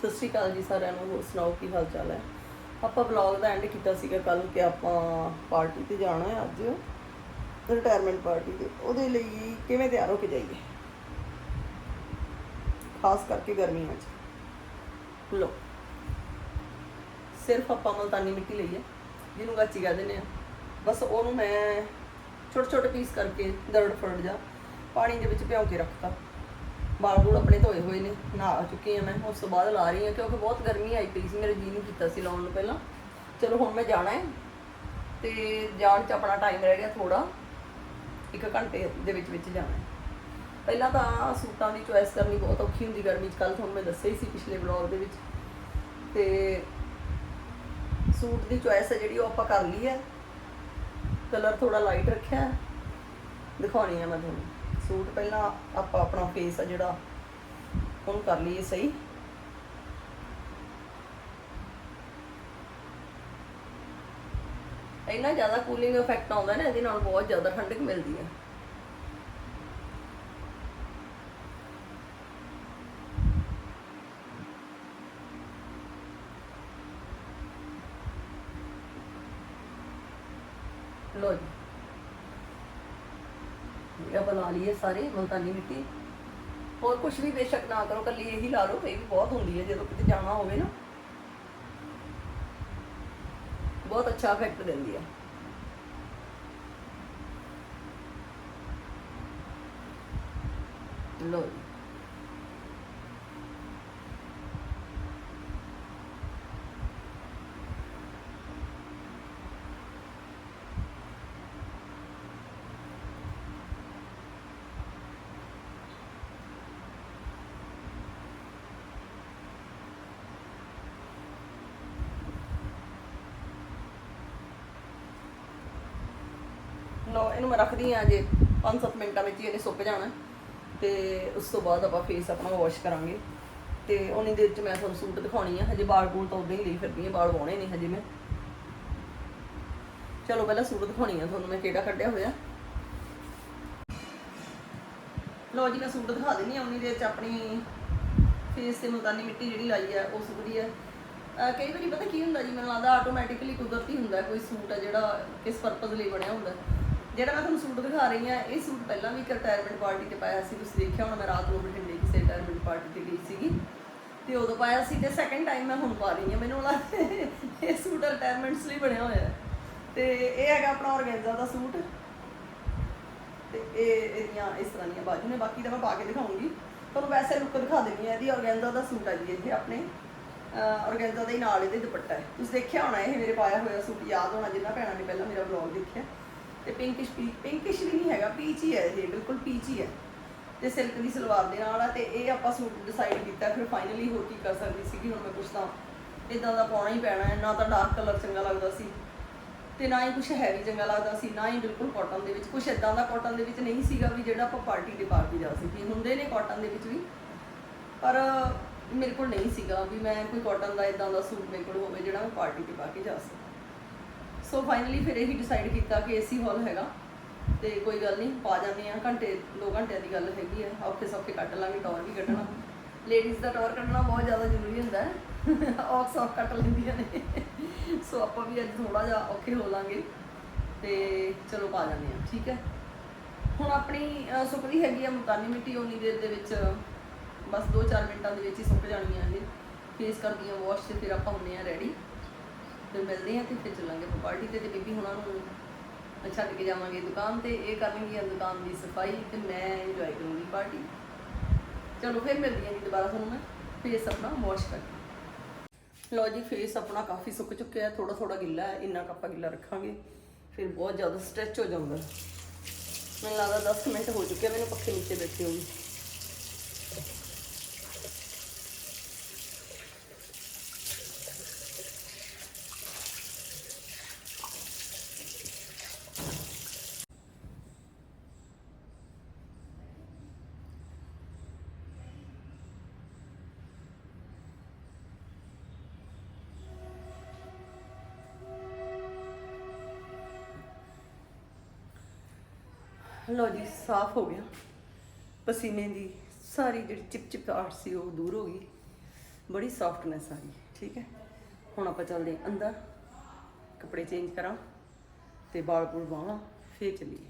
ਸਤਿ ਸ਼੍ਰੀ ਅਕਾਲ ਜੀ ਸਾਰਿਆਂ ਨੂੰ, ਹੋਰ ਸੁਣਾਓ ਕੀ ਹਾਲ ਚਾਲ ਹੈ? ਆਪਾਂ ਵਲੌਗ ਦਾ ਐਂਡ ਕੀਤਾ ਸੀਗਾ ਕੱਲ ਕਿ ਆਪਾਂ ਪਾਰਟੀ ਤੇ ਜਾਣਾ ਹੈ ਅੱਜ ਰਿਟਾਇਰਮੈਂਟ ਪਾਰਟੀ ਤੇ। ਉਹਦੇ ਲਈ ਕਿਵੇਂ ਤਿਆਰ ਹੋ ਕੇ ਜਾਈਏ? ਖਾਸ ਕਰਕੇ ਗਰਮੀਆਂ 'ਚ। ਲੋ ਸਿਰਫ ਆਪਾਂ ਮਲਤਾਨੀ ਮਿੱਟੀ ਲਈ ਹੈ, ਜਿਹਨੂੰ ਗਾਚੀ ਕਹਿ ਦਿੰਦੇ ਆ ਬਸ ਉਹਨੂੰ ਮੈਂ ਛੋਟੇ ਛੋਟੇ ਪੀਸ ਕਰਕੇ ਦਰੜ ਫੜ ਜਾ ਪਾਣੀ ਦੇ ਵਿੱਚ ਭਿਓ ਕੇ ਰੱਖਤਾ। ਵਾਲ ਵੂਲ ਆਪਣੇ ਧੋਏ ਹੋਏ ਨੇ, ਨਹਾ ਚੁੱਕੀ ਹਾਂ ਮੈਂ, ਉਸ ਤੋਂ ਬਾਅਦ ਲਾ ਰਹੀ ਹਾਂ ਕਿਉਂਕਿ ਬਹੁਤ ਗਰਮੀ ਆਈ ਪਈ ਸੀ, ਮੇਰੇ ਜੀ ਨੂੰ ਕੀਤਾ ਸੀ ਲਾਉਣ ਨੂੰ ਪਹਿਲਾਂ। ਚਲੋ ਹੁਣ ਮੈਂ ਜਾਣਾ ਹੈ ਤੇ ਜਾਣ 'ਚ ਆਪਣਾ ਟਾਈਮ ਰਹਿ ਗਿਆ ਥੋੜਾ ਇੱਕ ਘੰਟੇ ਦੇ ਵਿੱਚ ਵਿੱਚ ਜਾਣਾ ਹੈ। ਪਹਿਲਾਂ ਤਾਂ ਸੂਟਾਂ ਦੀ ਚੁਆਇਸ ਕਰਨੀ ਬਹੁਤ ਔਖੀ ਹੁੰਦੀ ਗਰਮੀ 'ਚ ਕੱਲ ਤੁਹਾਨੂੰ ਮੈਂ ਦੱਸਿਆ ਹੀ ਸੀ ਪਿਛਲੇ ਵਲੌਗ ਦੇ ਵਿੱਚ। ਤੇ ਸੂਟ ਦੀ ਚੁਆਇਸ ਹੈ ਜਿਹੜੀ ਉਹ ਆਪਾਂ ਕਰ ਲਈ ਹੈ। ਕਲਰ ਥੋੜਾ ਲਾਈਟ ਰੱਖਿਆ ਦਿਖਾਉਣੀ ਹੈ ਮੈਂ ਤੁਹਾਨੂੰ। ਸੂਟ ਪਹਿਲਾਂ ਆਪਾਂ ਆਪਣਾ ਫੇਸ ਆ ਜਿਹੜਾ ਉਹਨੂੰ ਕਰ ਲਈਏ ਸਹੀ। ਇੰਨਾ ਜ਼ਿਆਦਾ ਕੂਲਿੰਗ ਇਫੈਕਟ ਆਉਂਦਾ ਨਾ, ਇਹਦੇ ਨਾਲ ਬਹੁਤ ਜ਼ਿਆਦਾ ਠੰਡਕ ਮਿਲਦੀ ਹੈ ਲੋ ਜੀ। ਇਹ ਆਪਾਂ ਲਈਏ ਸਾਰੇ, ਮਲਤਾਨੀ ਮਿੱਟੀ। ਹੋਰ ਕੁਝ ਵੀ ਬੇਸ਼ੱਕ ਨਾ ਕਰੋ ਕੱਲੀ ਇਹੀ ਲਾ ਲਓ, ਇਹ ਵੀ ਬਹੁਤ ਹੁੰਦੀ ਹੈ, ਜਦੋਂ ਕਿਤੇ ਜਾਣਾ ਹੋਵੇ ਨਾ। ਬਹੁਤ ਅੱਛਾ ਇਫੈਕਟ ਦਿੰਦੀ ਹੈ। ਲੋ ਲੋ ਇਹਨੂੰ ਮੈਂ ਰੱਖਦੀ ਆ ਜੇ 5-7 ਮਿੰਟਾਂ ਵਿੱਚ ਹੀ ਇਹਨੇ ਸੁੱਕ ਜਾਣਾ। ਤੇ ਉਸ ਤੋਂ ਬਾਅਦ ਆਪਾਂ ਫੇਸ ਆਪਣਾ ਵਾਸ਼ ਕਰਾਂਗੇ। ਤੇ ਉਨੀ ਦੇਰ ਚ ਮੈਂ ਤੁਹਾਨੂੰ ਸੂਟ ਦਿਖਾਉਣੀ ਆ। ਹਜੇ ਵਾਲ ਬੂਲ ਤਾਂ ਉਦਾਂ ਹੀ ਲਈ ਫਿਰਦੀ ਆ ਵਾਲ ਵਾਉਣੇ ਨਹੀਂ ਹਜੇ ਮੈਂ। ਚਲੋ, ਪਹਿਲਾਂ ਸੂਟ ਦਿਖਾਉਣੀ ਆ ਤੁਹਾਨੂੰ, ਮੈਂ ਕਿਹੜਾ ਕੱਢਿਆ ਹੋਇਆ। ਲੋ ਜੀ, ਮੈਂ ਸੂਟ ਦਿਖਾ ਦਿੰਨੀ ਆ ਉਨੀ ਦੇਰ ਚ ਆਪਣੀ ਫੇਸ ਤੇ ਮੁਲਤਾਨੀ ਮਿੱਟੀ ਜਿਹੜੀ ਲਾਈ ਆ, ਉਹ ਸੁੱਕਦੀ ਆ। ਕਈ ਵਾਰੀ ਪਤਾ ਕੀ ਹੁੰਦਾ ਜੀ, ਮੈਨੂੰ ਲੱਗਦਾ ਆਟੋਮੈਟਿਕਲੀ ਕੁਦਰਤੀ ਹੁੰਦਾ, ਕੋਈ ਸੂਟ ਆ ਜਿਹੜਾ ਕਿਸ ਪਰਪਸ ਲਈ ਬਣਿਆ ਹੁੰਦਾ। ਜਿਹੜਾ ਮੈਂ ਤੁਹਾਨੂੰ ਸੂਟ ਦਿਖਾ ਰਹੀ ਹਾਂ, ਇਹ ਸੂਟ ਪਹਿਲਾਂ ਵੀ ਇੱਕ ਰਿਟਾਇਰਮੈਂਟ ਪਾਰਟੀ ਤੇ ਪਾਇਆ ਸੀ, ਤੁਸੀਂ ਦੇਖਿਆ ਹੋਣਾ, ਮੈਂ ਰਾਤ ਨੂੰ ਬਠਿੰਡੇ ਕਿਸੇ ਰਿਟਾਇਰਮੈਂਟ ਪਾਰਟੀ ਤੇ ਗਈ ਸੀਗੀ। ਤੇ ਉਦੋਂ ਪਾਇਆ ਸੀ ਤੇ ਸੈਕੰਡ ਟਾਈਮ ਮੈਂ ਹੁਣ ਪਾ ਰਹੀ ਹਾਂ, ਮੈਨੂੰ ਲੱਗਦਾ ਇਹ ਸੂਟ ਰਿਟਾਇਰਮੈਂਟਸ ਲਈ ਬਣਿਆ ਹੋਇਆ ਹੈ। ਤੇ ਇਹ ਹੈਗਾ ਆਪਣਾ ਔਰਗੈਂਜ਼ਾ ਦਾ ਸੂਟ। ਤੇ ਇਹ ਇਹਦੀਆਂ ਇਸ ਤਰ੍ਹਾਂ ਦੀਆਂ ਬਾਜੂ ਨੇ, ਬਾਕੀ ਤਾਂ ਮੈਂ ਪਾ ਕੇ ਦਿਖਾਉਂਗੀ। ਤੁਹਾਨੂੰ ਵੈਸੇ ਲੁੱਕ ਦਿਖਾ ਦਿੰਦੀ ਆ ਇਹਦੀ ਔਰਗੈਂਜ਼ਾ ਦਾ ਸੂਟ ਆ ਜੀ, ਇੱਥੇ ਆਪਣੇ। ਔਰਗੈਂਜ਼ਾ ਦੇ ਹੀ ਨਾਲ ਇਹਦੇ ਦੁਪੱਟਾ ਹੈ। ਤੁਸੀਂ ਦੇਖਿਆ ਹੋਣਾ, ਇਹ ਮੇਰੇ ਪਾਇਆ ਹੋਇਆ ਸੂਟ, ਯਾਦ ਹੋਣਾ, ਜਿੰਨਾ ਭੈਣਾਂ ਨੇ ਪਹਿਲਾਂ ਮੇਰਾ ਵਲੌਗ ਦੇਖਿਆ। ਤੇ ਪਿੰਕਿਸ਼ ਪਿੰਕਿਸ਼ ਵੀ ਨਹੀਂ ਹੈਗਾ ਪੀਚ ਹੀ ਹੈ ਇਹ, ਬਿਲਕੁਲ ਪੀਚ ਹੀ। ਹੈ ਤੇ ਸਿਲਕ ਦੀ ਸਲਵਾਰ ਦੇ ਨਾਲ ਆ, ਤੇ ਇਹ ਆਪਾਂ ਸੂਟ ਡਿਸਾਈਡ ਕੀਤਾ, ਫਿਰ ਫਾਈਨਲੀ ਹੋਰ ਕੀ ਕਰ ਸਕਦੀ ਸੀਗੀ, ਹੁਣ ਮੈਂ ਕੁਛ ਤਾਂ ਇਦਾਂ ਦਾ ਪਾਉਣਾ ਹੀ ਪੈਣਾ ਹੈ, ਨਾ ਤਾਂ ਡਾਰਕ ਕਲਰ ਚੰਗਾ ਲੱਗਦਾ ਸੀ, ਤੇ ਨਾ ਹੀ ਕੁਛ ਹੈਵੀ ਚੰਗਾ ਲੱਗਦਾ ਸੀ, ਨਾ ਹੀ ਬਿਲਕੁਲ ਕਾਟਨ ਦੇ ਵਿੱਚ, ਕੁਛ ਇਦਾਂ ਦਾ ਕਾਟਨ ਦੇ ਵਿੱਚ ਨਹੀਂ ਸੀਗਾ ਵੀ ਜਿਹੜਾ ਆਪਾਂ ਪਾਰਟੀ ਤੇ ਪਾ ਕੇ ਜਾ ਸਕੀਏ। ਹੁੰਦੇ ਨੇ ਕਾਟਨ ਦੇ ਵਿੱਚ ਵੀ, ਪਰ ਮੇਰੇ ਕੋਲ ਨਹੀਂ ਸੀਗਾ ਵੀ ਮੈਂ ਕੋਈ ਕਾਟਨ ਦਾ ਇਦਾਂ ਦਾ ਸੂਟ ਮੇਰੇ ਕੋਲ ਹੋਵੇ ਜਿਹੜਾ ਮੈਂ ਪਾਰਟੀ ਤੇ ਪਾ ਕੇ ਜਾ ਸਕਾਂ ਸੋ ਫਾਈਨਲੀ ਫਿਰ ਇਹੀ ਡਿਸਾਈਡ ਕੀਤਾ ਕਿ ਏਸੀ ਹਾਲ ਹੈਗਾ। ਤੇ ਕੋਈ ਗੱਲ ਨਹੀਂ, ਪਾ ਜਾਂਦੇ ਆ ਘੰਟੇ 2 ਘੰਟਿਆਂ ਦੀ ਗੱਲ ਹੈਗੀ ਹੈ। ਔਖੇ ਸੌਖੇ ਕੱਢ ਲਾਂਗੇ, ਟੌਰ ਵੀ ਕੱਢਣਾ। ਲੇਡੀਜ਼ ਦਾ ਟੌਰ ਕੱਢਣਾ ਬਹੁਤ ਜ਼ਿਆਦਾ ਜ਼ਰੂਰੀ ਹੁੰਦਾ ਹੈ। ਔਖ ਸੌਖ ਕੱਟ ਲੈਂਦੀਆਂ ਨੇ। ਸੋ ਆਪਾਂ ਵੀ ਅੱਜ ਥੋੜਾ ਜਿਹਾ ਔਖੇ ਹੋ ਲਾਂਗੇ। ਤੇ ਚਲੋ, ਪਾ ਜਾਂਦੇ ਆ ਠੀਕ ਹੈ? ਹੁਣ ਆਪਣੀ ਸੁੱਕਦੀ ਹੈਗੀ ਆ ਮੁਲਤਾਨੀ ਮਿੱਟੀ। ਉਨੀ ਦੇਰ ਦੇ ਵਿੱਚ, ਬਸ 2-4 ਮਿੰਟਾਂ ਦੇ ਵਿੱਚ ਹੀ ਸੁੱਕ ਜਾਣੀ ਆ ਇਹ। ਫੇਸ ਕਰਦੀ ਆ ਵਾਸ਼ ਤੇ ਫਿਰ ਆਪਾਂ ਹੁੰਨੇ ਆ ਰੈਡੀ ਫਿਰ ਮਿਲਦੇ ਆ ਤੇ ਫਿਰ ਚੱਲਾਂਗੇ ਪਾਰਟੀ ਤੇ ਤੇ ਬੀਬੀ ਹੁਣਾਂ ਨੂੰ ਛੱਡ ਕੇ ਜਾਵਾਂਗੇ ਦੁਕਾਨ ਤੇ, ਇਹ ਕਰਨਗੀਆਂ ਦੁਕਾਨ ਦੀ ਸਫ਼ਾਈ ਤੇ ਮੈਂ ਇੰਜੋਏ ਕਰੂੰਗੀ ਪਾਰਟੀ। ਚਲੋ ਫਿਰ ਮਿਲਦੀ ਹਾਂ ਜੀ ਦੁਬਾਰਾ ਤੁਹਾਨੂੰ ਮੈਂ ਫੇਸ ਆਪਣਾ ਵਾਸ਼ ਕਰ। ਲਓ ਜੀ ਫੇਸ ਆਪਣਾ ਕਾਫੀ ਸੁੱਕ ਚੁੱਕਿਆ ਹੈ ਥੋੜਾ ਥੋੜਾ ਗਿੱਲਾ ਹੈ, ਇੰਨਾ ਕੱਪਾ ਗਿੱਲਾ ਰੱਖਾਂਗੇ, ਫਿਰ ਬਹੁਤ ਜ਼ਿਆਦਾ ਸਟ੍ਰੈਚ ਹੋ ਜਾਂਦਾ। ਮੈਨੂੰ ਲੱਗਦਾ 10 ਮਿੰਟ ਹੋ ਚੁੱਕੇ ਮੈਨੂੰ ਪੱਖੇ ਨੀਚੇ ਬੈਠੇ ਹੋਈ ਲੋ ਜੀ, ਸਾਫ਼ ਹੋ ਗਿਆ। ਪਸੀਨੇ ਦੀ ਸਾਰੀ ਜਿਹੜੀ ਚਿਪ ਆਰਟ ਸੀ ਉਹ ਦੂਰ ਹੋ ਗਈ। ਬੜੀ ਸੌਫਟਨੈਸ ਆ ਗਈ, ਠੀਕ ਹੈ? ਹੁਣ ਆਪਾਂ ਚੱਲਦੇ ਅੰਦਰ। ਕੱਪੜੇ ਚੇਂਜ ਕਰਾਂ ਤੇ ਬਾਲ ਪੂਲ ਬਾਹਾਂ ਫੇਰ ਚੱਲੀਏ।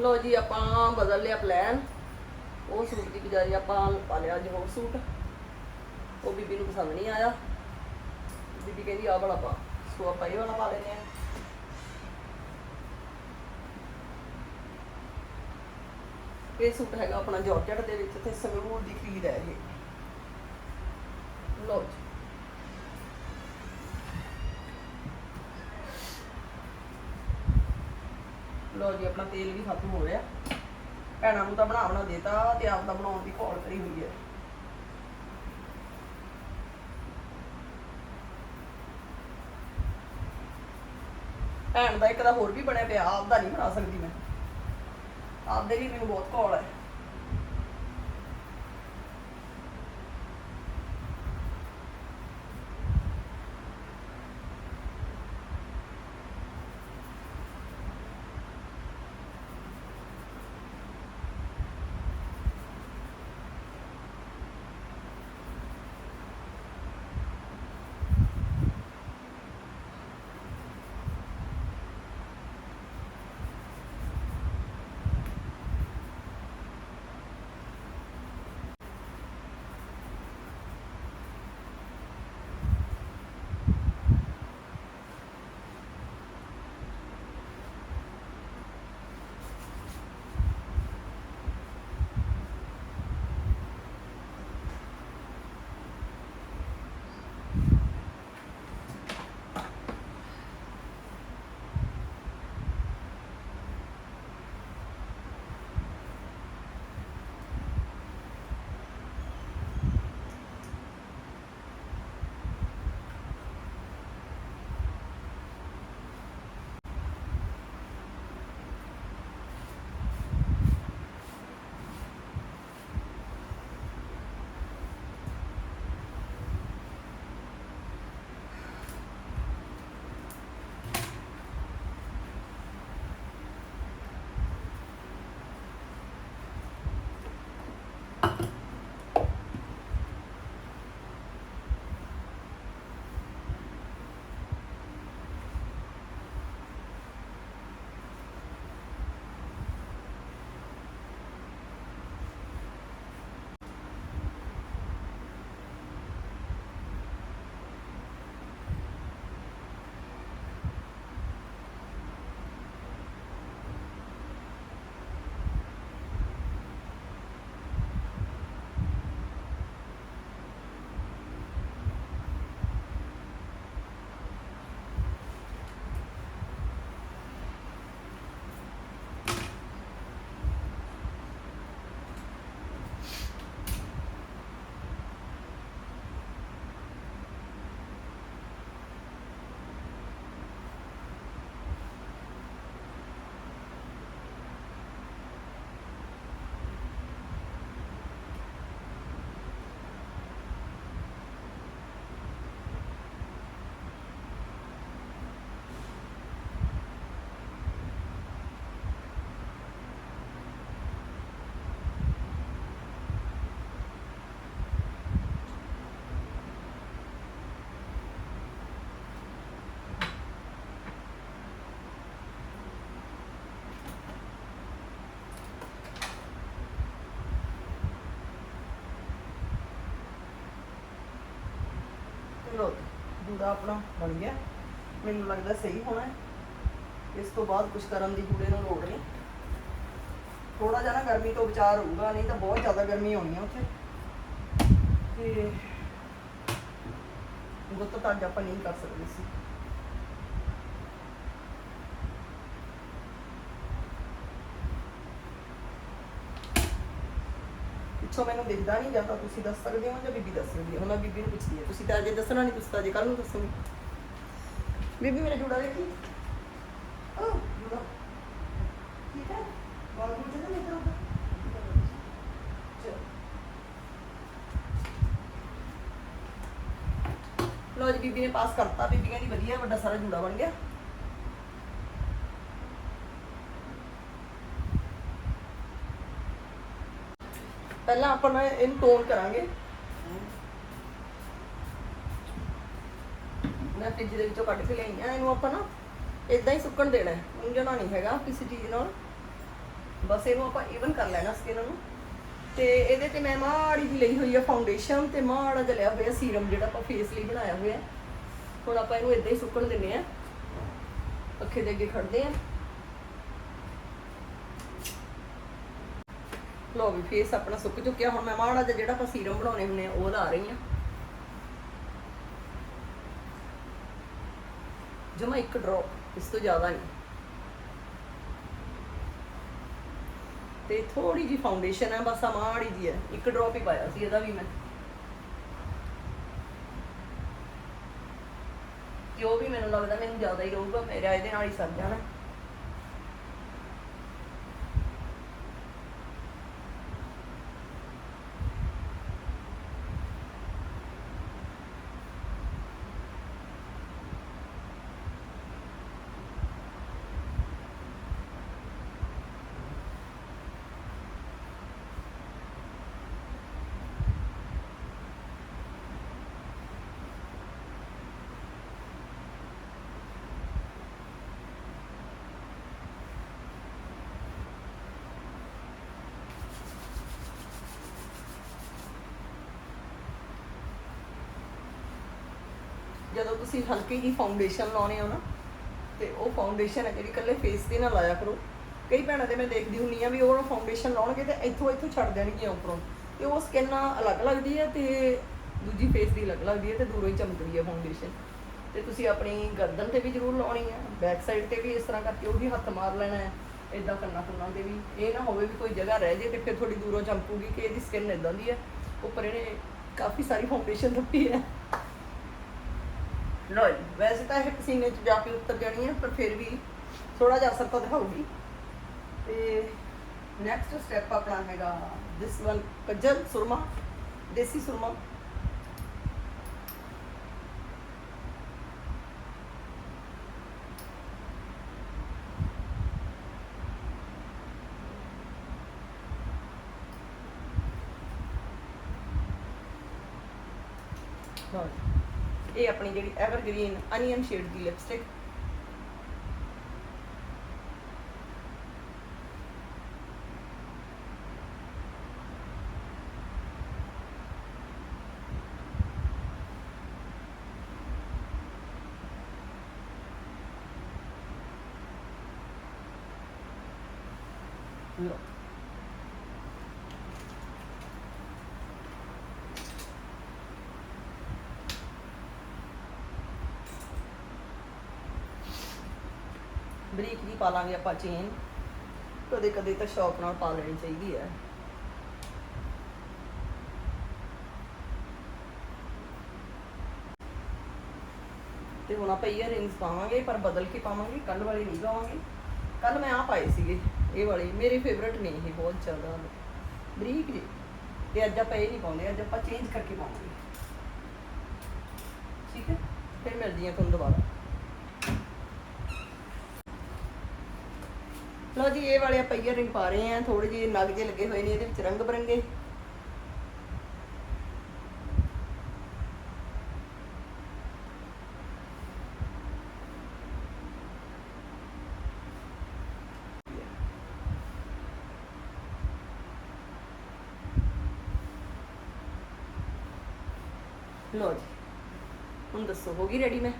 ਲੋ ਜੀ, ਆਪਾਂ ਬਦਲ ਲਿਆ ਪਲਾਨ ਉਹ ਸੂਟ ਦੀ ਬਜਾਏ ਆਪਾਂ ਪਾ ਲਿਆ ਅੱਜ ਹੋਰ ਸੂਟ। ਉਹ ਬੀਬੀ ਨੂੰ ਪਸੰਦ ਨਹੀਂ ਆਇਆ। ਬੀਬੀ ਕਹਿੰਦੀ, ਆਹ ਵਾਲਾ ਪਾ। ਆਪਾਂ ਇਹ ਵਾਲਾ ਪਾ ਲੈਨੇ ਆ ਇਹ ਸੂਟ ਹੈਗਾ ਆਪਣਾ ਜਾਰਜਟ ਦੇ ਵਿੱਚ ਤੇ ਸੰਗਰੂਰ ਦੀ ਖਰੀਦ ਹੈ ਇਹ। ਲੋ ਜੀ। ਲੋ ਜੀ, ਆਪਣਾ ਤੇਲ ਵੀ ਖਤਮ ਹੋ ਰਿਹਾ। ਭੈਣਾਂ ਨੂੰ ਤਾਂ ਬਣਾ ਬਣਾ ਦੇਤਾ ਤੇ ਆਪ ਦਾ ਬਣਾਉਣ ਦੀ ਘੋਲ ਕਰੀ ਹੋਈ ਹੈ। ਭੈਣ ਦਾ ਇੱਕ ਦਾ ਹੋਰ ਵੀ ਬਣਿਆ ਪਿਆ ਆਪਦਾ ਨਹੀਂ ਬਣਾ ਸਕਦੀ ਮੈਂ। ਆਪਦੇ ਲਈ ਮੈਨੂੰ ਬਹੁਤ ਘੋਲ ਹੈ ਜੂੜਾ ਆਪਣਾ ਬਣ ਗਿਆ। ਮੈਨੂੰ ਲੱਗਦਾ ਸਹੀ ਹੋਣਾ ਹੈ। ਇਸ ਤੋਂ ਬਾਅਦ ਕੁਝ ਕਰਨ ਦੀ ਜੂੜੇ ਨੂੰ ਲੋੜ ਨਹੀਂ। ਥੋੜਾ ਜਿਹਾ ਨਾ ਗਰਮੀ ਤੋਂ ਵਿਚਾਰ ਹੋਊਗਾ ਨਹੀਂ ਤਾਂ ਬਹੁਤ ਜ਼ਿਆਦਾ ਗਰਮੀ ਹੋਣੀ ਹੈ ਉੱਥੇ। ਤੇ ਗੁੱਤ ਤਾਂ ਅੱਜ ਆਪਾਂ ਨਹੀਂ ਕਰ ਸਕਦੇ ਸੀ। ਪਿੱਛੋਂ ਮੈਨੂੰ ਦਿਖਦਾ ਨਹੀਂ ਜਾਂ ਤਾਂ ਤੁਸੀਂ ਦੱਸ ਸਕਦੇ ਹੋ ਜਾਂ ਬੀਬੀ ਦੱਸ ਸਕਦੀ ਹੈ। ਹੁਣ ਮੈਂ ਬੀਬੀ ਨੂੰ ਪੁੱਛਦੀ ਹਾਂ। ਤੁਸੀਂ ਤਾਂ ਅਜੇ ਦੱਸਣਾ ਨਹੀਂ, ਤੁਸੀਂ ਤਾਂ ਅਜੇ ਕੱਲ ਨੂੰ ਦੱਸੋਗੇ। ਬੀਬੀ, ਮੇਰਾ ਜੂੜਾ ਦੇਖੀ ਓ ਜੂੜਾ। ਠੀਕ ਹੈ? ਬਾਲ ਬੁੱਝ ਨਾ ਮੇਰੇ ਉੱਪਰ ਲੋ ਜੀ, ਬੀਬੀ ਨੇ ਪਾਸ ਕਰਤਾ। ਬੀਬੀ ਕਹਿੰਦੀ ਵਧੀਆ, ਵੱਡਾ ਸਾਰਾ ਜੂੜਾ ਬਣ ਗਿਆ। ਪਹਿਲਾਂ ਆਪਾਂ ਨਾ ਇਹਨੂੰ ਟੋਨ ਕਰਾਂਗੇ। ਮੈਂ ਫ੍ਰਿਜ ਦੇ ਵਿੱਚੋਂ ਕੱਢ ਕੇ ਲਈ ਆ, ਇਹਨੂੰ ਆਪਾਂ ਨਾ ਇਦਾਂ ਹੀ ਸੁੱਕਣ ਦੇਣਾ ਹੈ, ਉਂਝਣਾ ਨਹੀਂ ਹੈਗਾ ਕਿਸੇ ਚੀਜ਼ ਨਾਲ। ਬਸ ਇਹਨੂੰ ਆਪਾਂ ਈਵਨ ਕਰ ਲੈਣਾ ਸਕਿਨ ਨੂੰ। ਤੇ ਇਹਦੇ ਤੇ ਮੈਂ ਮਾੜੀ ਜਿਹੀ ਲਈ ਹੋਈ ਆ ਫਾਊਂਡੇਸ਼ਨ ਤੇ ਮਾੜਾ ਜਿਹਾ ਲਿਆ ਹੋਇਆ ਸੀਰਮ ਜਿਹੜਾ ਆਪਾਂ ਫੇਸ ਲਈ ਬਣਾਇਆ ਹੋਇਆ। ਹੁਣ ਆਪਾਂ ਇਹਨੂੰ ਇਦਾਂ ਹੀ ਸੁੱਕਣ ਦਿੰਨੇ ਆ। ਪੱਖੇ ਦੇ ਅੱਗੇ ਖੜਦੇ ਆ। ਲੋ ਵੀ ਫੇਸ ਆਪਣਾ ਸੁੱਕ ਚੁੱਕਿਆ, ਹੁਣ ਮੈਂ ਮਾੜਾ ਜਿਹਾ ਜਿਹੜਾ ਆਪਾਂ ਸੀਰਮ ਬਣਾਉਣੇ ਹੁੰਨੇ ਆ, ਉਹ ਲਾ ਰਹੀ ਆ ਜਮਾ ਇੱਕ ਡ੍ਰੌਪ ਇਸ ਤੋਂ ਜ਼ਿਆਦਾ ਨਹੀਂ। ਤੇ ਥੋੜੀ ਜੀ ਫਾਊਂਡੇਸ਼ਨ ਹੈ, ਬਸ ਆ ਮਾੜੀ ਜੀ ਹੈ। ਇੱਕ ਡ੍ਰੌਪ ਹੀ ਪਾਇਆ ਸੀ, ਇਹਦਾ ਵੀ ਮੈਂ। ਤੇ ਉਹ ਵੀ ਮੈਨੂੰ ਲੱਗਦਾ ਮੈਨੂੰ ਜ਼ਿਆਦਾ ਹੀ ਰਹੂਗਾ, ਮੇਰਾ ਇਹਦੇ ਨਾਲ ਹੀ ਸਰ ਜਾਣਾ। ਜਦੋਂ ਤੁਸੀਂ ਹਲਕੀ ਜੀ ਫਾਊਂਡੇਸ਼ਨ ਲਾਉਣੇ ਹੋ ਨਾ, ਤੇ ਉਹ ਫਾਊਂਡੇਸ਼ਨ ਹੈ ਜਿਹੜੀ ਇਕੱਲੇ ਫੇਸ ਤੇ ਨਾ ਲਾਇਆ ਕਰੋ। ਕਈ ਭੈਣਾਂ ਦੇ ਮੈਂ ਦੇਖਦੀ ਹੁੰਨੀ ਆ ਵੀ ਉਹ ਫਾਊਂਡੇਸ਼ਨ ਲਾਉਣਗੇ ਤੇ ਇੱਥੋਂ ਇੱਥੋਂ ਛੱਡ ਦੇਣਗੀਆਂ ਉੱਪਰੋਂ। ਤੇ ਉਹ ਸਕਿਨ ਅਲੱਗ ਲੱਗਦੀ ਹੈ ਤੇ ਦੂਜੀ ਫੇਸ ਦੀ ਅਲੱਗ ਲੱਗਦੀ ਹੈ ਤੇ ਦੂਰੋਂ ਹੀ ਚਮਕਦੀ ਹੈ ਫਾਊਂਡੇਸ਼ਨ ਤੇ ਤੁਸੀਂ ਆਪਣੀ ਗਰਦਨ ਤੇ ਵੀ ਜ਼ਰੂਰ ਲਾਉਣੀ ਹੈ ਬੈਕ ਸਾਈਡ ਤੇ ਵੀ ਇਸ ਤਰ੍ਹਾਂ ਕਰਕੇ ਉਹ ਵੀ ਹੱਥ ਮਾਰ ਲੈਣਾ ਹੈ ਇਦਾਂ ਕੰਨਾਂ ਕੁੰਨਾਂ ਤੇ ਵੀ। ਇਹ ਨਾ ਹੋਵੇ ਵੀ ਕੋਈ ਜਗ੍ਹਾ ਰਹਿ ਜੇ ਤੇ ਫਿਰ ਥੋੜੀ ਦੂਰੋਂ ਚਮਕੂਗੀ ਕਿ ਇਹਦੀ ਸਕਿਨ ਇਦਾਂ ਦੀ ਹੈ ਉੱਪਰ ਇਹਨੇ ਕਾਫੀ ਸਾਰੀ ਫਾਊਂਡੇਸ਼ਨ ਰੱਖੀ ਹੈ। ਲੋ ਜੀ ਵੈਸੇ ਤਾਂ ਇਹ ਪਸੀਨੇ 'ਚ ਜਾ ਕੇ ਉੱਤਰ ਜਾਣੀ ਹੈ ਪਰ ਫਿਰ ਵੀ ਥੋੜਾ ਜਿਹਾ ਅਸਰ ਤਾਂ ਦਿਖਾਊਗੀ ਤੇ ਨੈਕਸਟ ਸਟੈਪ ਆਪਣਾ ਹੈਗਾ ਦਿਸ ਵਨ ਕੱਜਲ ਸੁਰਮਾ ਦੇਸੀ ਸੁਰਮਾ ਲਓ ਜੀ। ਇਹ ਆਪਣੀ ਜਿਹੜੀ ਐਵਰਗ੍ਰੀਨ ਅਨੀਅਨ ਸ਼ੇਡ ਦੀ ਲਿਪਸਟਿਕ ਲਓ ਬਰੀਕ ਪਾ ਲਾਂਗੇ ਆਪਾਂ ਚੇਨ ਕਦੇ ਕਦੇ ਤਾਂ ਸ਼ੌਕ ਨਾਲ ਪਾ ਲੈਣੀ ਚਾਹੀਦੀ ਹੈ। ਤੇ ਹੁਣ ਆਪਾਂ ਇਅਰ ਰਿੰਗਸ ਪਾਵਾਂਗੇ, ਪਰ ਬਦਲ ਕੇ ਪਾਵਾਂਗੇ ਕੱਲ ਵਾਲੇ ਨਹੀਂ ਪਾਵਾਂਗੇ। ਕੱਲ ਮੈਂ ਆ ਪਾਏ ਸੀਗੇ, ਇਹ ਵਾਲੇ। ਮੇਰੇ ਫੇਵਰਟ ਨੇ ਇਹ, ਬਹੁਤ ਜ਼ਿਆਦਾ। ਬਰੀਕ ਜੀ ਤੇ ਅੱਜ ਆਪਾਂ ਇਹ ਨਹੀਂ ਪਾਉਂਦੇ, ਅੱਜ ਆਪਾਂ ਚੇਂਜ ਕਰਕੇ ਪਾਵਾਂਗੇ। ਠੀਕ ਹੈ? ਫਿਰ ਮਿਲਦੀ ਹਾਂ ਤੁਹਾਨੂੰ ਦੁਬਾਰਾ। ਲਓ ਜੀ, ਇਹ ਵਾਲੇ ਆਪਾਂ ਇਅਰਿੰਗ ਪਾ ਰਹੇ ਆ ਥੋੜੇ ਜਿਹੇ ਨਗ ਜੇ ਲੱਗੇ ਹੋਏ ਨੇ, ਇਹਦੇ ਵਿੱਚ ਰੰਗ ਬਰੰਗੇ। ਲਓ ਜੀ, ਹੁਣ ਦੱਸੋ, ਹੋ ਗਈ ਰੈਡੀ ਮੈਂ?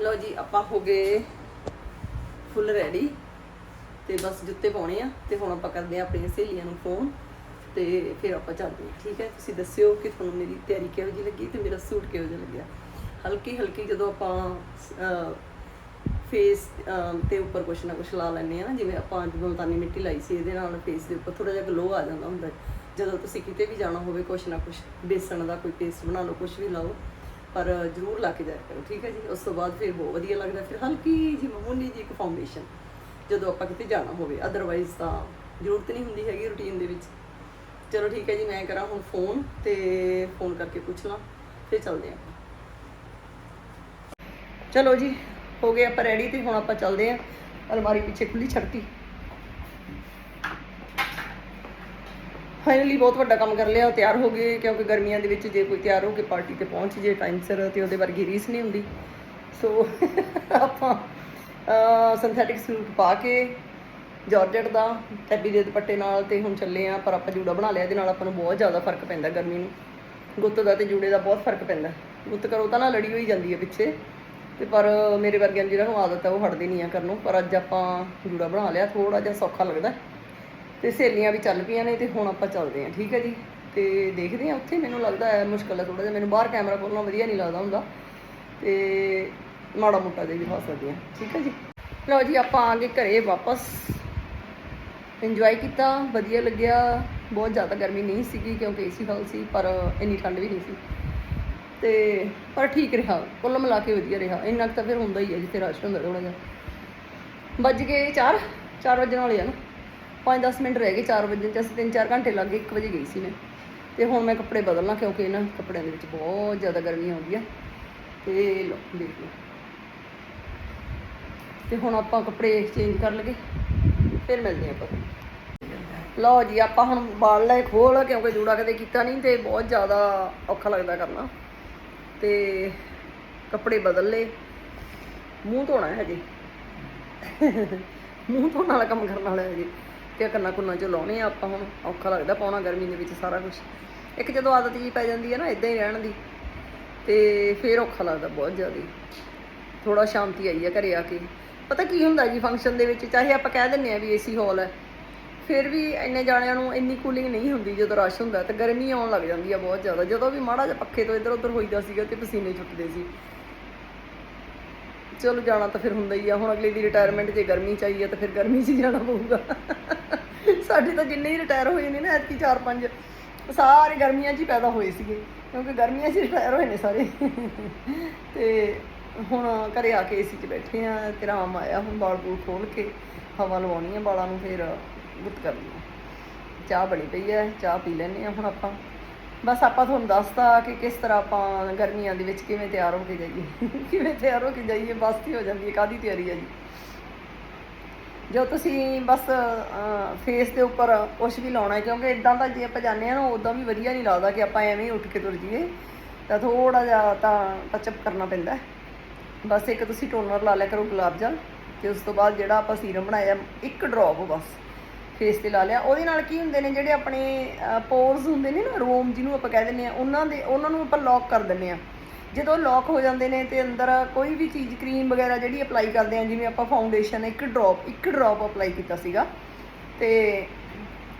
ਲਓ ਜੀ, ਆਪਾਂ ਹੋ ਗਏ ਫੁੱਲ ਰੈਡੀ ਤੇ ਬਸ ਜੁੱਤੇ ਪਾਉਣੇ ਆ ਤੇ ਹੁਣ ਆਪਾਂ ਕਰਦੇ ਆ ਆਪਣੀਆਂ ਸਹੇਲੀਆਂ ਨੂੰ ਫੋਨ ਤੇ ਫਿਰ ਆਪਾਂ ਚੱਲਦੇ ਹਾਂ, ਠੀਕ ਹੈ? ਤੁਸੀਂ ਦੱਸਿਓ ਕਿ ਤੁਹਾਨੂੰ ਮੇਰੀ ਤਿਆਰੀ ਕਿਹੋ ਜਿਹੀ ਲੱਗੀ ਤੇ ਮੇਰਾ ਸੂਟ ਕਿਹੋ ਜਿਹਾ ਲੱਗਿਆ? ਹਲਕੀ ਹਲਕੀ ਜਦੋਂ ਆਪਾਂ ਫੇਸ ਤੇ ਉੱਪਰ ਕੁਛ ਨਾ ਕੁਛ ਲਾ ਲੈਂਦੇ ਆ ਨਾ, ਜਿਵੇਂ ਆਪਾਂ ਮੁਲਤਾਨੀ ਮਿੱਟੀ ਲਾਈ ਸੀ, ਇਹਦੇ ਨਾਲ ਫੇਸ ਦੇ ਉੱਪਰ ਥੋੜਾ ਜਿਹਾ ਗਲੋ ਆ ਜਾਂਦਾ ਹੁੰਦਾ। ਜਦੋਂ ਤੁਸੀਂ ਕਿਤੇ ਵੀ ਜਾਣਾ ਹੋਵੇ, ਕੁਛ ਨਾ ਕੁਛ, ਬੇਸਣ ਦਾ ਕੋਈ ਪੇਸਟ ਬਣਾ ਲਓ, ਕੁਛ ਵੀ ਲਾਓ ਪਰ ਜ਼ਰੂਰ ਲਾ ਕੇ ਜਾਇਆ ਕਰੋ, ਠੀਕ ਹੈ ਜੀ? ਉਸ ਤੋਂ ਬਾਅਦ ਫਿਰ ਬਹੁਤ ਵਧੀਆ ਲੱਗਦਾ, ਫਿਰ ਹਲਕੀ ਜੀ ਮਾਮੂਲੀ ਜੀ ਇੱਕ ਫਾਊਂਡੇਸ਼ਨ ਜਦੋਂ ਆਪਾਂ ਕਿਤੇ ਜਾਣਾ ਹੋਵੇ। ਅਦਰਵਾਈਜ਼ ਤਾਂ ਜ਼ਰੂਰਤ ਨਹੀਂ ਹੁੰਦੀ ਹੈਗੀ ਰੁਟੀਨ ਦੇ ਵਿੱਚ। ਚਲੋ ਠੀਕ ਹੈ ਜੀ, ਮੈਂ ਕਰਾਂ ਹੁਣ ਫੋਨ ਤੇ ਫੋਨ ਕਰਕੇ ਪੁੱਛ ਲਾਂ, ਫਿਰ ਚੱਲਦੇ ਆਪਾਂ ਚਲੋ ਜੀ, ਹੋ ਗਏ ਆਪਾਂ ਰੈਡੀ ਤੇ ਹੁਣ ਆਪਾਂ ਚੱਲਦੇ ਆਂ ਅਲਮਾਰੀ ਪਿੱਛੇ ਖੁੱਲੀ ਛੱਡਤੀ। ਫਾਈਨਲੀ ਬਹੁਤ ਵੱਡਾ ਕੰਮ ਕਰ ਲਿਆ ਤਿਆਰ ਹੋ ਗਏ ਕਿਉਂਕਿ ਗਰਮੀਆਂ ਦੇ ਵਿੱਚ ਜੇ ਕੋਈ ਤਿਆਰ ਹੋ ਕੇ ਪਾਰਟੀ ਤੇ ਪਹੁੰਚ ਜੇ ਟਾਈਮ ਸਿਰ ਤੇ ਉਹਦੇ ਵਰਗੀ ਰੀਸ ਨਹੀਂ ਹੁੰਦੀ। ਸੋ ਆਪਾਂ ਸਿੰਥੈਟਿਕ ਸੂਟ ਪਾ ਕੇ ਜਾਰਜਟ ਦਾ ਟੈਬੀ ਦੇ ਦੁਪੱਟੇ ਨਾਲ ਤੇ ਹੁਣ ਚੱਲੇ ਆ, ਪਰ ਆਪਾਂ ਜੂੜਾ ਬਣਾ ਲਿਆ, ਇਹਦੇ ਨਾਲ ਆਪਾਂ ਨੂੰ ਬਹੁਤ ਜ਼ਿਆਦਾ ਫ਼ਰਕ ਪੈਂਦਾ ਗਰਮੀ ਨੂੰ। ਗੁੱਤ ਦਾ ਤੇ ਜੂੜੇ ਦਾ ਬਹੁਤ ਫ਼ਰਕ ਪੈਂਦਾ। ਗੁੱਤ ਕਰੋ ਤਾਂ ਨਾ ਲੜੀ ਹੋਈ ਜਾਂਦੀ ਹੈ ਪਿੱਛੇ। ਤੇ ਪਰ ਮੇਰੇ ਵਰਗਿਆਂ ਨੂੰ ਜਿਹੜਾ ਨੂੰ ਆਦਤ ਹੈ ਉਹ ਹਟਦੀ ਨਹੀਂ ਆ ਕਰਨੋਂ। ਪਰ ਅੱਜ ਆਪਾਂ ਜੂੜਾ ਬਣਾ ਲਿਆ ਥੋੜਾ ਜਿਹਾ ਸੌਖਾ ਲੱਗਦਾ। ਤੇ ਸਹੇਲੀਆਂ ਵੀ ਚੱਲ ਪਈਆਂ ਨੇ ਤੇ ਹੁਣ ਆਪਾਂ ਚੱਲਦੇ ਹਾਂ, ਠੀਕ ਹੈ ਜੀ? ਤੇ ਦੇਖਦੇ ਹਾਂ ਉੱਥੇ, ਮੈਨੂੰ ਲੱਗਦਾ ਹੈ ਮੁਸ਼ਕਲ ਹੈ ਥੋੜਾ ਜਿਹਾ, ਮੈਨੂੰ ਬਾਹਰ ਕੈਮਰਾ ਖੋਲਣਾ ਵਧੀਆ ਨਹੀਂ ਲੱਗਦਾ ਹੁੰਦਾ। ਤੇ ਮਾੜਾ ਮੋਟਾ ਦੇ ਵੀ ਫਸ ਸਕਦੀ ਹਾਂ, ਠੀਕ ਹੈ ਜੀ? ਲਓ ਜੀ, ਆਪਾਂ ਆ ਗਏ ਘਰੇ ਵਾਪਸ। ਇੰਜੋਏ ਕੀਤਾ, ਵਧੀਆ ਲੱਗਿਆ। ਬਹੁਤ ਜ਼ਿਆਦਾ ਗਰਮੀ ਨਹੀਂ ਸੀਗੀ ਕਿਉਂਕਿ ਏਸੀ ਹਾਲ ਸੀ, ਪਰ ਇੰਨੀ ਠੰਡ ਵੀ ਨਹੀਂ ਸੀ। ਤੇ ਪਰ ਠੀਕ ਰਿਹਾ, ਕੁੱਲ ਮਿਲਾ ਕੇ ਵਧੀਆ ਰਿਹਾ। ਇੰਨਾ ਕੁ ਤਾਂ ਫਿਰ ਹੁੰਦਾ ਹੀ ਹੈ ਜਿੱਥੇ ਰਸ਼ ਹੁੰਦਾ ਥੋੜਾ ਜਿਹਾ। ਵੱਜ ਗਏ 4 4 ਵਜਣ ਵਾਲੇ ਆ ਨਾ। 5-10 ਮਿੰਟ ਰਹਿ ਗਏ 4 ਵਜੇ ਤੇ, ਅਸੀਂ 3-4 ਘੰਟੇ ਲੱਗ ਗਏ 1 ਵਜੇ ਗਈ ਸੀ ਮੈਂ। ਤੇ ਹੁਣ ਮੈਂ ਕੱਪੜੇ ਬਦਲਣਾ, ਕਿਉਂਕਿ ਇਹਨਾਂ ਕੱਪੜਿਆਂ ਦੇ ਵਿੱਚ ਬਹੁਤ ਜ਼ਿਆਦਾ ਗਰਮੀ ਆਉਂਦੀ ਆ। ਤੇ ਲਓ, ਦੇਖ ਲਓ। ਤੇ ਹੁਣ ਆਪਾਂ ਕੱਪੜੇ ਐਕਸਚੇਂਜ ਕਰ ਲਗੇ ਫਿਰ ਮਿਲਦੇ ਆਪਾਂ। ਲਓ ਜੀ, ਆਪਾਂ ਹੁਣ ਬਾਲ ਲੈ ਖੋਲ, ਕਿਉਂਕਿ ਜੂੜਾ ਕਦੇ ਕੀਤਾ ਨਹੀਂ ਤੇ ਬਹੁਤ ਜ਼ਿਆਦਾ ਔਖਾ ਲੱਗਦਾ ਕਰਨਾ। ਤੇ ਕੱਪੜੇ ਬਦਲ ਲਏ। ਮੂੰਹ ਧੋਣਾ ਹੈ ਜੀ ਮੂੰਹ ਧੋਣ ਵਾਲਾ ਕੰਮ ਕਰਨ ਵਾਲਾ ਹੈ ਜੀ ਤੇ ਕੰਨਾਂ ਕੁੰਨਾਂ ਚ ਲਾਉਣੇ ਆ ਆਪਾਂ ਹੁਣ? ਔਖਾ ਲੱਗਦਾ ਪਾਉਣਾ ਗਰਮੀ ਦੇ ਵਿੱਚ ਸਾਰਾ ਕੁਝ ਇੱਕ ਜਦੋਂ ਆਦਤ ਜੀ ਪੈ ਜਾਂਦੀ ਹੈ ਨਾ ਇਦਾਂ ਹੀ ਰਹਿਣ ਦੀ। ਤੇ ਫੇਰ ਔਖਾ ਲੱਗਦਾ ਬਹੁਤ ਜ਼ਿਆਦਾ। ਥੋੜਾ ਸ਼ਾਂਤੀ ਆਈ ਹੈ ਘਰੇ ਆ ਕੇ। ਪਤਾ ਕੀ ਹੁੰਦਾ ਜੀ ਫੰਕਸ਼ਨ ਦੇ ਵਿੱਚ ਚਾਹੇ ਆਪਾਂ ਕਹਿ ਦਿੰਨੇ ਆ ਵੀ ਏਸੀ ਹਾਲ ਹੈ, ਫਿਰ ਵੀ ਇੰਨੇ ਜਾਣਿਆਂ ਨੂੰ ਇੰਨੀ ਕੂਲਿੰਗ ਨਹੀਂ ਹੁੰਦੀ ਜਦੋਂ ਰਸ਼ ਹੁੰਦਾ, ਤੇ ਗਰਮੀ ਆਉਣ ਲੱਗ ਜਾਂਦੀ ਆ ਬਹੁਤ ਜ਼ਿਆਦਾ। ਜਦੋਂ ਵੀ ਮਾੜਾ ਜਿਹਾ ਪੱਖੇ ਤੋਂ ਇੱਧਰ ਉੱਧਰ ਹੋਈਦਾ ਸੀਗਾ ਤੇ ਪਸੀਨੇ ਛੁੱਟਦੇ ਸੀ। ਚਲੋ ਜਾਣਾ ਤਾਂ ਫਿਰ ਹੁੰਦਾ ਹੀ ਆ। ਹੁਣ ਅਗਲੇ ਦੀ ਰਿਟਾਇਰਮੈਂਟ ਜੇ ਗਰਮੀ ਚ ਆਈ ਆ ਤਾਂ ਫਿਰ ਗਰਮੀ 'ਚ ਹੀ ਜਾਣਾ ਪਊਗਾ। ਸਾਡੇ ਤਾਂ ਜਿੰਨੇ ਹੀ ਰਿਟਾਇਰ ਹੋਏ ਨੇ ਨਾ, ਐਤਕੀ ਚਾਰ ਪੰਜ, ਸਾਰੇ ਗਰਮੀਆਂ 'ਚ ਹੀ ਪੈਦਾ ਹੋਏ ਸੀਗੇ, ਕਿਉਂਕਿ ਗਰਮੀਆਂ 'ਚ ਰਿਟਾਇਰ ਹੋਏ ਨੇ ਸਾਰੇ। ਤੇ ਹੁਣ ਘਰੇ ਆ ਕੇ ਏਸੀ 'ਚ ਬੈਠੇ ਆ ਤੇ ਆਰਾਮ ਆਇਆ ਹੁਣ ਬਾਲ ਬੂਲ ਖੋਲ ਕੇ, ਹਵਾ ਲਵਾਉਣੀ ਆ ਬਾਲਾਂ ਨੂੰ, ਫਿਰ ਗੁੱਤ ਕਰਨੀ ਆ ਚਾਹ ਬਣੀ ਪਈ ਹੈ ਚਾਹ ਪੀ ਲੈਣੇ ਆ ਹੁਣ ਆਪਾਂ। ਬਸ ਆਪਾਂ ਤੁਹਾਨੂੰ ਦੱਸਤਾ ਕਿ ਕਿਸ ਤਰ੍ਹਾਂ ਆਪਾਂ ਗਰਮੀਆਂ ਦੇ ਵਿੱਚ ਕਿਵੇਂ ਤਿਆਰ ਹੋ ਕੇ ਜਾਈਏ। ਕਿਵੇਂ ਤਿਆਰ ਹੋ ਕੇ ਜਾਈਏ, ਬਸ ਹੀ ਹੋ ਜਾਂਦੀ ਹੈ ਕਾਦੀ ਤਿਆਰੀ ਹੈ ਜੀ? ਜੋ ਤੁਸੀਂ ਬਸ ਫੇਸ ਦੇ ਉੱਪਰ ਕੁਝ ਵੀ ਲਾਉਣਾ ਕਿਉਂਕਿ ਇਦਾਂ ਦਾ ਜੇ ਆਪਾਂ ਜਾਂਦੇ ਆ ਨਾ ਉਦਾਂ ਵੀ ਵਧੀਆ ਨਹੀਂ ਲੱਗਦਾ ਕਿ ਆਪਾਂ ਐਵੇਂ ਉੱਠ ਕੇ ਤੁਰ ਜਾਈਏ। ਤਾਂ ਥੋੜਾ ਜਿਹਾ ਤਾਂ ਟੱਚਅਪ ਕਰਨਾ ਪੈਂਦਾ ਬਸ ਇੱਕ ਤੁਸੀਂ ਟੋਨਰ ਲਾ ਲਿਆ ਕਰੋ ਗੁਲਾਬ ਜਲ, ਤੇ ਉਸ ਤੋਂ ਬਾਅਦ ਜਿਹੜਾ ਆਪਾਂ ਸੀਰਮ ਬਣਾਇਆ, ਇੱਕ ਡ੍ਰੌਪ ਬਸ ਫੇਸ ਤੇ ਲਾ ਲਿਆ। ਉਹਦੇ ਨਾਲ ਕੀ ਹੁੰਦੇ ਨੇ, ਜਿਹੜੇ ਆਪਣੇ ਪੋਰਸ ਹੁੰਦੇ ਨੇ ਨਾ, ਰੋਮ ਜਿਹਨੂੰ ਆਪਾਂ ਕਹਿ ਦਿੰਦੇ ਆ ਉਹਨਾਂ ਦੇ, ਉਹਨਾਂ ਨੂੰ ਆਪਾਂ ਲੌਕ ਕਰ ਦਿੰਦੇ ਆ ਜਦੋਂ ਲੌਕ ਹੋ ਜਾਂਦੇ ਨੇ ਤੇ ਅੰਦਰ ਕੋਈ ਵੀ ਚੀਜ਼ ਕਰੀਮ ਵਗੈਰਾ ਜਿਹੜੀ ਅਪਲਾਈ ਕਰਦੇ ਆ, ਜਿਵੇਂ ਆਪਾਂ ਫਾਊਂਡੇਸ਼ਨ ਇੱਕ ਡ੍ਰੌਪ ਇੱਕ ਡ੍ਰੌਪ ਅਪਲਾਈ ਕੀਤਾ ਸੀਗਾ, ਤੇ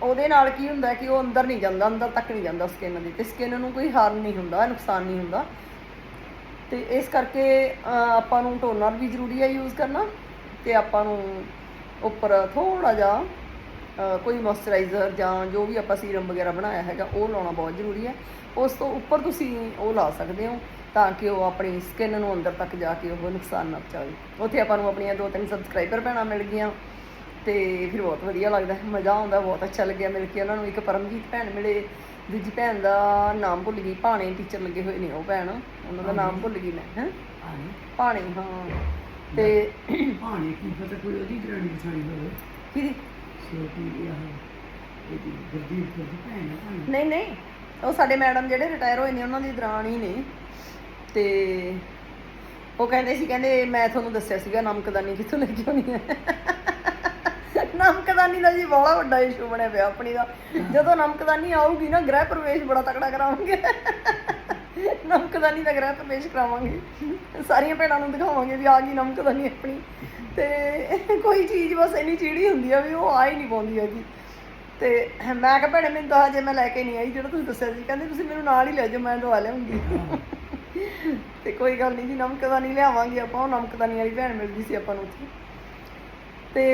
ਉਹਦੇ ਨਾਲ ਕੀ ਹੁੰਦਾ ਕਿ ਉਹ ਅੰਦਰ ਨਹੀਂ ਜਾਂਦਾ, ਅੰਦਰ ਤੱਕ ਨਹੀਂ ਜਾਂਦਾ ਸਕਿਨ ਦੀ, ਤੇ ਸਕਿਨ ਨੂੰ ਕੋਈ ਹਾਰਮ ਨਹੀਂ ਹੁੰਦਾ, ਨੁਕਸਾਨ ਨਹੀਂ ਹੁੰਦਾ। ਤੇ ਇਸ ਕਰਕੇ ਆਪਾਂ ਨੂੰ ਟੋਨਰ ਵੀ ਜ਼ਰੂਰੀ ਹੈ ਯੂਜ਼ ਕਰਨਾ, ਤੇ ਆਪਾਂ ਨੂੰ ਉੱਪਰ ਥੋੜਾ ਜਿਹਾ ਕੋਈ ਮੋਇਸਚਰਾਈਜ਼ਰ ਜਾਂ ਜੋ ਵੀ ਆਪਾਂ ਸੀਰਮ ਵਗੈਰਾ ਬਣਾਇਆ ਹੈਗਾ ਉਹ ਲਾਉਣਾ ਬਹੁਤ ਜ਼ਰੂਰੀ ਹੈ। ਉਸ ਤੋਂ ਉੱਪਰ ਤੁਸੀਂ ਉਹ ਲਾ ਸਕਦੇ ਹੋ ਤਾਂ ਕਿ ਉਹ ਆਪਣੀ ਸਕਿਨ ਨੂੰ ਅੰਦਰ ਤੱਕ ਜਾ ਕੇ ਉਹ ਨੁਕਸਾਨ ਨਾ ਪਹੁੰਚਾਵੇ। ਉੱਥੇ ਆਪਾਂ ਨੂੰ ਆਪਣੀਆਂ ਦੋ ਤਿੰਨ ਸਬਸਕ੍ਰਾਈਬਰ ਭੈਣਾਂ ਮਿਲ ਗਈਆਂ ਤੇ ਫਿਰ ਬਹੁਤ ਵਧੀਆ ਲੱਗਦਾ ਮਜ਼ਾ ਆਉਂਦਾ ਬਹੁਤ ਅੱਛਾ ਲੱਗਿਆ ਮਿਲ ਕੇ ਉਹਨਾਂ ਨੂੰ। ਇੱਕ ਪਰਮਜੀਤ ਭੈਣ ਮਿਲੇ ਦੂਜੀ ਭੈਣ ਦਾ ਨਾਮ ਭੁੱਲ ਗਈ ਭਾਣੇ ਟੀਚਰ ਲੱਗੇ ਹੋਏ ਨੇ ਉਹ ਭੈਣ ਉਹਨਾਂ ਦਾ ਨਾਮ ਭੁੱਲ ਗਈ ਮੈਂ ਹੈ? ਭਾਣੇ? ਹਾਂ। ਤੇ ਪਾਣੀ ਕੀ ਪਤਾ ਕੋਈ ਉਹਦੀ ਗ੍ਰਾਂਡੀ ਪਛਾਣੀ ਹੋਵੇ। ਕਿਹਦੀ? ਛੋਟੀ ਆਹ ਇਹਦੀ ਗੁਰਦੀਪ ਕੌਰ ਦੀ ਭੈਣ ਹੈ ਭਾਣੀ। ਨਹੀਂ ਨਹੀਂ। ਉਹ ਸਾਡੇ ਮੈਡਮ ਜਿਹੜੇ ਰਿਟਾਇਰ ਹੋਏ ਨੇ, ਉਹਨਾਂ ਦੀ ਦਰਾਣੀ ਨੇ। ਤੇ ਉਹ ਕਹਿੰਦੇ ਸੀ, ਕਹਿੰਦੇ ਮੈਂ ਤੁਹਾਨੂੰ ਦੱਸਿਆ ਸੀਗਾ, ਨਮਕਦਾਨੀ ਕਿੱਥੋਂ ਲੈ ਕੇ ਆਉਣੀ ਹੈ? ਨਮਕਦਾਨੀ ਦਾ ਜੀ ਬੜਾ ਵੱਡਾ ਇਸ਼ੂ ਬਣਿਆ ਪਿਆ ਆਪਣੀ ਦਾ। ਜਦੋਂ ਨਮਕਦਾਨੀ ਆਊਗੀ ਨਾ, ਗ੍ਰਹਿ ਪ੍ਰਵੇਸ਼ ਬੜਾ ਤਕੜਾ ਕਰਾਉਂਗੇ ਨਮਕਦਾਨੀ ਦਾ ਗ੍ਰਹਿ ਪ੍ਰਵੇਸ਼ ਕਰਾਵਾਂਗੇ। ਸਾਰੀਆਂ ਭੈਣਾਂ ਨੂੰ ਦਿਖਾਵਾਂਗੇ ਵੀ ਆ ਗਈ ਨਮਕਦਾਨੀ ਆਪਣੀ। ਤੇ ਕੋਈ ਚੀਜ਼ ਬਸ ਇੰਨੀ ਚੀੜੀ ਹੁੰਦੀ ਆ ਵੀ ਉਹ ਆ ਹੀ ਨਹੀਂ ਪਾਉਂਦੀ ਹੈਗੀ। ਤੇ ਮੈਂ ਕਿਹਾ, ਭੈਣੇ ਮੈਨੂੰ ਤਾਂ ਹਜੇ ਮੈਂ ਲੈ ਕੇ ਨਹੀਂ ਆਈ, ਜਿਹੜਾ ਤੁਸੀਂ ਦੱਸਿਆ ਸੀ, ਕਹਿੰਦੇ ਤੁਸੀਂ ਮੈਨੂੰ ਨਾਲ ਹੀ ਲੈ ਜਾਓ, ਮੈਂ ਦਵਾ ਲਿਆਉਂਗੀ। ਤੇ ਕੋਈ ਗੱਲ ਨਹੀਂ ਜੀ, ਨਮਕਦਾਨੀ ਲਿਆਵਾਂਗੇ ਆਪਾਂ, ਉਹ ਨਮਕਦਾਨੀ ਵਾਲੀ ਭੈਣ ਮਿਲਦੀ ਸੀ ਆਪਾਂ ਨੂੰ ਉੱਥੇ। ਤੇ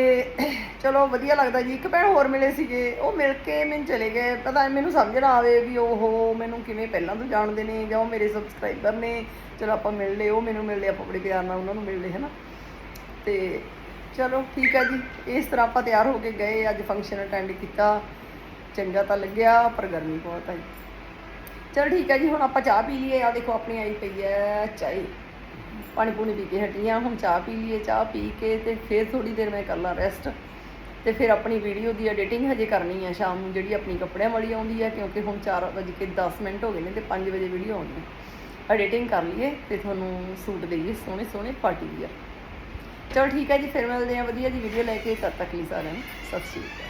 ਚਲੋ ਵਧੀਆ ਲੱਗਦਾ ਜੀ, ਇੱਕ ਭੈਣ ਹੋਰ ਮਿਲੇ ਸੀਗੇ, ਉਹ ਮਿਲ ਕੇ ਮੈਨੂੰ ਚਲੇ ਗਏ। ਪਤਾ ਮੈਨੂੰ ਸਮਝ ਨਾ ਆਵੇ ਵੀ ਉਹ ਮੈਨੂੰ ਕਿਵੇਂ ਪਹਿਲਾਂ ਤੋਂ ਜਾਣਦੇ ਨੇ ਜਾਂ ਉਹ ਮੇਰੇ ਸਬਸਕ੍ਰਾਈਬਰ ਨੇ। ਚਲੋ ਆਪਾਂ ਮਿਲ ਲਏ, ਉਹ ਮੈਨੂੰ ਮਿਲ ਲਏ, ਆਪਾਂ ਬੜੇ ਪਿਆਰ ਨਾਲ ਉਹਨਾਂ ਨੂੰ ਮਿਲ ਲਏ, ਹਨਾ। ਤੇ ਚਲੋ ਠੀਕ ਹੈ ਜੀ। ਇਸ ਤਰ੍ਹਾਂ ਆਪਾਂ ਤਿਆਰ ਹੋ ਕੇ ਗਏ, ਅੱਜ ਫੰਕਸ਼ਨ ਅਟੈਂਡ ਕੀਤਾ। ਚੰਗਾ ਤਾਂ ਲੱਗਿਆ, ਪਰ ਗਰਮੀ ਬਹੁਤ ਹੈ ਚਲੋ ਠੀਕ ਹੈ ਜੀ, ਹੁਣ ਆਪਾਂ ਚਾਹ ਪੀ ਲਈਏ। ਆ ਦੇਖੋ, ਆਪਣੀ ਆਈ ਪਈ ਹੈ ਚਾਹ। ਪਾਣੀ ਪੂਣੀ ਪੀ ਕੇ ਹਟੀ ਹਾਂ ਹੁਣ ਚਾਹ ਪੀ ਲਈਏ। ਚਾਹ ਪੀ ਕੇ ਤੇ ਫਿਰ ਥੋੜੀ ਦੇਰ ਮੈਂ ਕਰ ਲਾਂ ਰੈਸਟ ਤੇ ਫਿਰ ਆਪਣੀ ਵੀਡੀਓ ਦੀ ਐਡੀਟਿੰਗ ਹਜੇ ਕਰਨੀ ਹੈ ਸ਼ਾਮ ਨੂੰ, ਜਿਹੜੀ ਆਪਣੀ ਕੱਪੜਿਆਂ ਵਾਲੀ ਆਉਂਦੀ ਹੈ ਕਿਉਂਕਿ ਹੁਣ 4 ਵਜੇ ਕੇ 10 ਮਿੰਟ ਹੋ ਗਏ ਨੇ ਤੇ 5 ਵਜੇ ਵੀਡੀਓ ਆਉਣੀ ਹੈ ਐਡੀਟਿੰਗ ਕਰ ਲਈਏ ਤੇ ਤੁਹਾਨੂੰ ਸੂਟ ਦੇਈਏ ਸੋਹਣੇ ਸੋਹਣੇ ਪਾਰਟੀ ਵੀਅਰ ਚਲੋ ਠੀਕ ਹੈ ਜੀ, ਫਿਰ ਮਿਲਦੇ ਹਾਂ, ਵਧੀਆ ਜੀ ਵੀਡੀਓ ਲੈ ਕੇ, ਤਦ ਤੱਕ ਲਈ ਸਾਰਿਆਂ ਨੂੰ, ਸਤਿ ਸ਼੍ਰੀ ਅਕਾਲ।